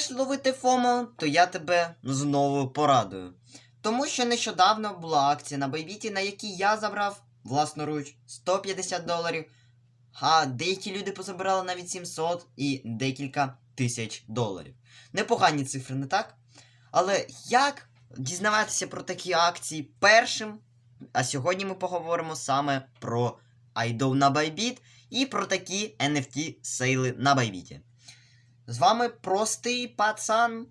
будеш ловити ФОМО, то я тебе знову порадую. Тому що нещодавно була акція на Байбіті, на якій я забрав власноруч 150 доларів, а деякі люди позабирали навіть 700 і декілька тисяч доларів. Непогані цифри, не так? Але як дізнаватися про такі акції першим? А сьогодні ми поговоримо саме про IDO на Bybit і про такі NFT сейли на Байбіті. З вами простий пацан,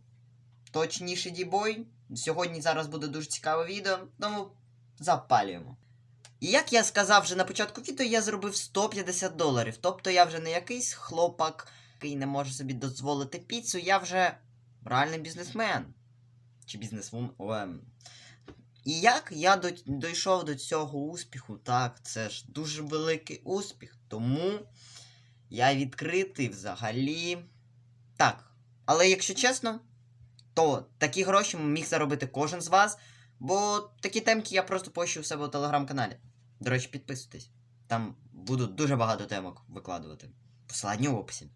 точніше дібой. Сьогодні зараз буде дуже цікаве відео, тому запалюємо. І як я сказав вже на початку відео, я зробив 150 доларів. Тобто я вже не якийсь хлопак, який не може собі дозволити піцу, я вже реальний бізнесмен. Чи бізнесвум. ем. І як я дійшов до цього успіху, так, це ж дуже великий успіх. Тому я відкритий взагалі. Так. Але якщо чесно, то такі гроші міг заробити кожен з вас. Бо такі темки я просто пощу у себе у телеграм-каналі. До речі, підписуйтесь. Там буду дуже багато темок викладувати. Посилання в описі.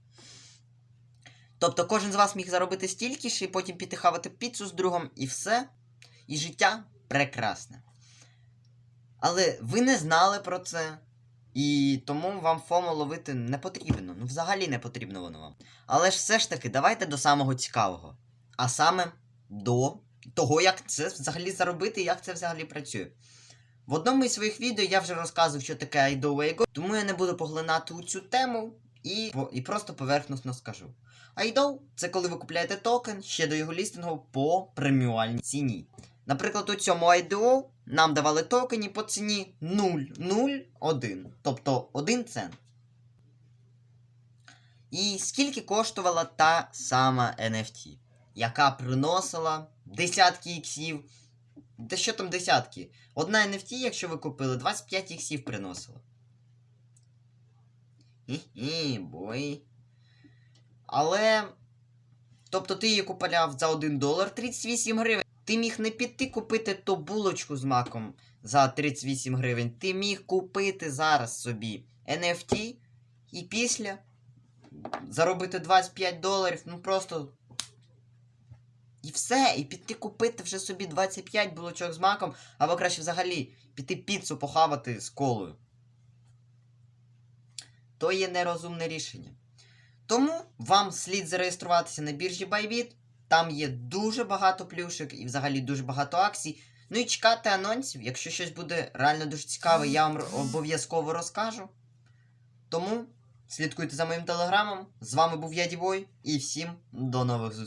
Тобто кожен з вас міг заробити стільки ж і потім піти хавати піцу з другом і все. І життя прекрасне. Але ви не знали про це. І тому вам ФОМО ловити не потрібно. Ну, взагалі не потрібно воно вам. Але ж все ж таки, давайте до самого цікавого. А саме до того, як це взагалі заробити як це взагалі працює. В одному із своїх відео я вже розказував, що таке IDO тому я не буду поглинати у цю тему і, і просто поверхносно скажу. IDO – це коли ви купляєте токен ще до його лістингу по преміальній ціні. Наприклад, у цьому IDO нам давали токені по ціні 0,01, тобто 1 цент. І скільки коштувала та сама NFT, яка приносила десятки іксів. Та що там десятки? Одна NFT, якщо ви купили, 25 іксів приносила. Хі-хі, бой. Але. Тобто ти її купляв за 1 долар 38 гривень. Ти міг не піти купити ту булочку з маком за 38 гривень. Ти міг купити зараз собі NFT і після заробити 25 доларів. Ну просто. І все, і піти купити вже собі 25 булочок з маком, або краще взагалі піти піцу похавати з колою. То є нерозумне рішення. Тому вам слід зареєструватися на біржі Bybit. Там є дуже багато плюшок і взагалі дуже багато акцій. Ну і чекати анонсів. Якщо щось буде реально дуже цікаве, я вам обов'язково розкажу. Тому слідкуйте за моїм телеграмом. З вами був я Дібой, і всім до нових зустрічей.